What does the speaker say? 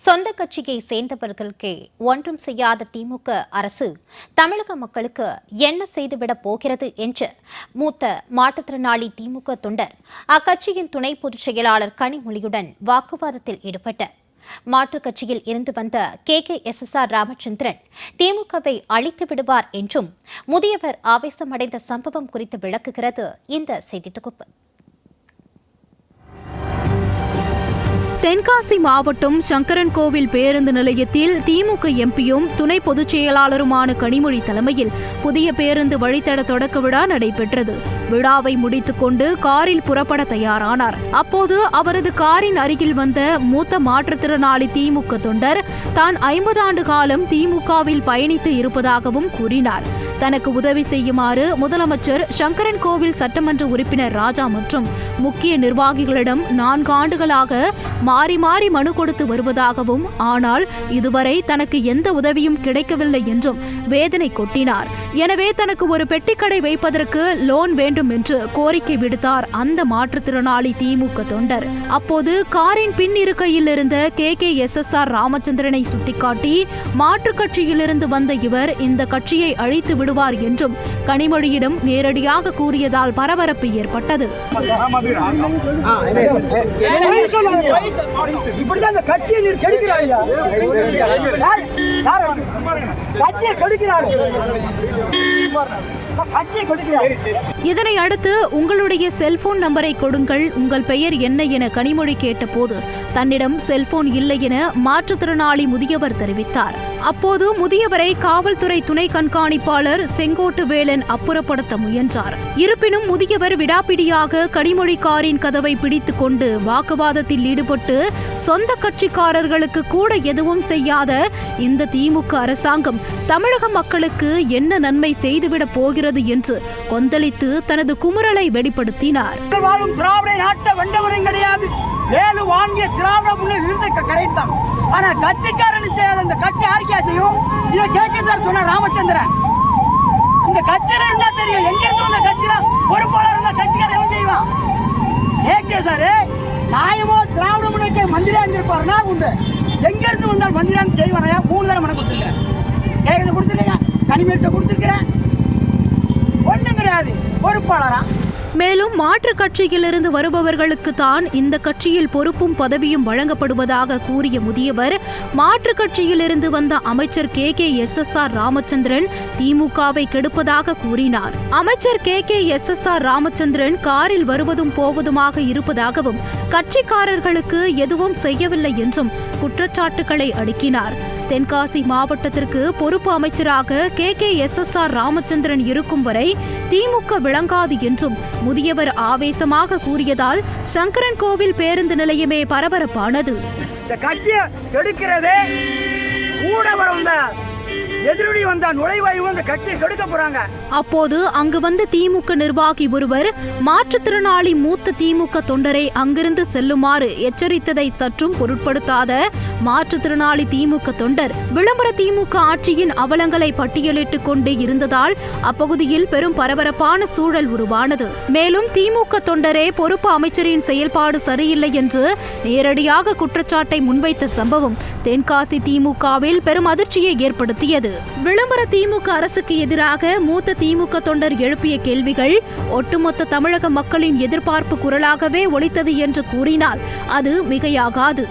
சொந்த கட்சியை சேர்ந்தவர்களுக்கே ஒன்றும் செய்யாத திமுக அரசு தமிழக மக்களுக்கு என்ன செய்துவிடப் போகிறது என்று மூத்த மாற்றுத்திறனாளி திமுக தொண்டர் அக்கட்சியின் துணை பொதுச் செயலாளர் கனிமொழியுடன் வாக்குவாதத்தில் ஈடுபட்டார். மாற்றுக் கட்சியில் இருந்து வந்த K. K. S. S. R. Ramachandran திமுகவை அழித்து விடுவார் என்றும் முதியவர் ஆவேசமடைந்த சம்பவம் குறித்து விளக்குகிறது இந்த செய்தி தொகுப்பு. தென்காசி மாவட்டம் சங்கரன் கோவில் பேருந்து நிலையத்தில் திமுக எம்பியும் துணை பொதுச் செயலாளருமான கனிமொழி தலைமையில் புதிய பேருந்து வழித்தட தொடக்க விழா நடைபெற்றது. விழாவை முடித்துக்கொண்டு காரில் புறப்பட தயாரானார். அப்போது அவரது காரின் அருகில் வந்த மூத்த மாற்றுத்திறனாளி திமுக தொண்டர் தான் ஐம்பது ஆண்டு காலம் திமுகவில் பயணித்து இருப்பதாகவும் கூறினார். தனக்கு உதவி செய்யுமாறு முதலமைச்சர் சங்கரன் கோவில் சட்டமன்ற உறுப்பினர் ராஜா மற்றும் முக்கிய நிர்வாகிகளிடம் நான்கு ஆண்டுகளாக மாறி மாறி மனு கொடுத்து வருவதாகவும் ஆனால் இதுவரை தனக்கு எந்த உதவியும் கிடைக்கவில்லை என்றும் வேதனை கொட்டினார். எனவே தனக்கு ஒரு பெட்டிக்கடை வைப்பதற்கு லோன் வேண்டும் என்று கோரிக்கை விடுத்தார் அந்த மாற்றுத்திறனாளி திமுக தொண்டர். அப்போது காரின் பின் இருக்கையில் இருந்த K. K. S. S. R. ராமச்சந்திரனை சுட்டிக்காட்டி மாற்றுக் கட்சியிலிருந்து வந்த இவர் இந்த கட்சியை அழித்து விடுவார் என்றும் கனிமொழியிடம் நேரடியாக கூறியதால் பரபரப்பு ஏற்பட்டது. இதனை அடுத்து உங்களுடைய செல்போன் நம்பரை கொடுங்கள். உங்கள் பெயர் என்ன என கனிமொழி கேட்டபோது தன்னிடம் செல்போன் இல்லை என மாற்றுத்திறனாளி முதியவர் தெரிவித்தார். அப்போது முதியவரை காவல்துறை துணை கண்காணிப்பாளர் செங்கோட்டு வேலன் அப்புறப்படுத்த முயன்றார். இருப்பினும் முதியவர் விடாப்பிடியாக கனிமொழிக்காரின் கதவை பிடித்துக் கொண்டு வாக்குவாதத்தில் ஈடுபட்டு சொந்த கட்சிக்காரர்களுக்கு கூட எதுவும் செய்யாத இந்த திமுக அரசாங்கம் தமிழக மக்களுக்கு என்ன நன்மை செய்துவிடப் போகிறது என்று கொந்தளித்து தனது குமுறலை வெளிப்படுத்தினார். வாழும் திராவிட நாட்டை வெண்டவரும் கிடையாது. வேலு வாங்கிய திராவிட முன்னேற்ற ஆனா கட்சிக்காரன் செய்யாத? இந்த கட்சி யாருக்கா செய்யும்? இதை கே சார் சொன்ன ராமச்சந்திரன். இந்த கட்சியில இருந்தா தெரியும். எங்க இருந்து வந்த கட்சியில? பொறுப்பாளர் இருந்தா கட்சிக்காரன் எவன் செய்வான் கே சார் நாயமோ திராவிட முன்னேற்ற மந்திரியா இருந்திருப்பாருன்னா உண்டு. எங்க இருந்து வந்தால் மந்திரியா செய்வானையா மூணு தரம் மனு கொடுத்துருக்கேன் கேட்கறது கொடுத்துருக்கேன் கனிமேட்ட கொடுத்துருக்கிறேன். ஒண்ணும் கிடையாது. பொறுப்பாளரா? மேலும் மாற்றுக் கட்சியிலிருந்து வருபவர்களுக்கு தான் இந்த கட்சியில் பொறுப்பும் பதவியும் வழங்கப்படுவதாக கூறிய முதியவர் மாற்றுக் கட்சியிலிருந்து வந்த அமைச்சர் K. K. S. S. R. Ramachandran திமுகவை கெடுப்பதாக கூறினார். அமைச்சர் K. K. S. S. R. Ramachandran காரில் வருவதும் போவதுமாக இருப்பதாகவும் கட்சிக்காரர்களுக்கு எதுவும் செய்யவில்லை என்றும் குற்றச்சாட்டுகளை அடுக்கினார். தென்காசி மாவட்டத்திற்கு பொறுப்பு அமைச்சராக K. K. S. S. R. Ramachandran இருக்கும் வரை திமுக விளங்காது என்றும் முதியவர் ஆவேசமாக கூறியதால் சங்கரன் கோவில் பேருந்து நிலையமே பரபரப்பானது. இந்த கட்சியை கெடுக்கிறதே கூட வந்த எதிரொலி வந்த நுழைவாயு இந்த கட்சியை கெடுக்க போறாங்க. அப்போது அங்கு வந்த திமுக நிர்வாகி ஒருவர் மாற்றுத்திறனாளி மூத்த திமுக தொண்டரை அங்கிருந்து செல்லுமாறு எச்சரித்ததை சற்றும் பொருட்படுத்தாத மாற்றுத்திறனாளி திமுக தொண்டர் விளம்பர திமுக ஆட்சியின் அவலங்களை பட்டியலிட்டுக் கொண்டே இருந்ததால் அப்பகுதியில் பெரும் பரபரப்பான சூழல் உருவானது. மேலும் திமுக தொண்டரே பொறுப்பு அமைச்சரின் செயல்பாடு சரியில்லை என்று நேரடியாக குற்றச்சாட்டை முன்வைத்த சம்பவம் தென்காசி திமுகவில் பெரும் அதிர்ச்சியை ஏற்படுத்தியது. விளம்பர திமுக அரசுக்கு எதிராக மூத்த திமுக தொண்டர் எழுப்பிய கேள்விகள் ஒட்டுமொத்த தமிழக மக்களின் எதிர்பார்ப்பு குரலாகவே ஒலித்தது என்று கூறினால் அது மிகையாகாது.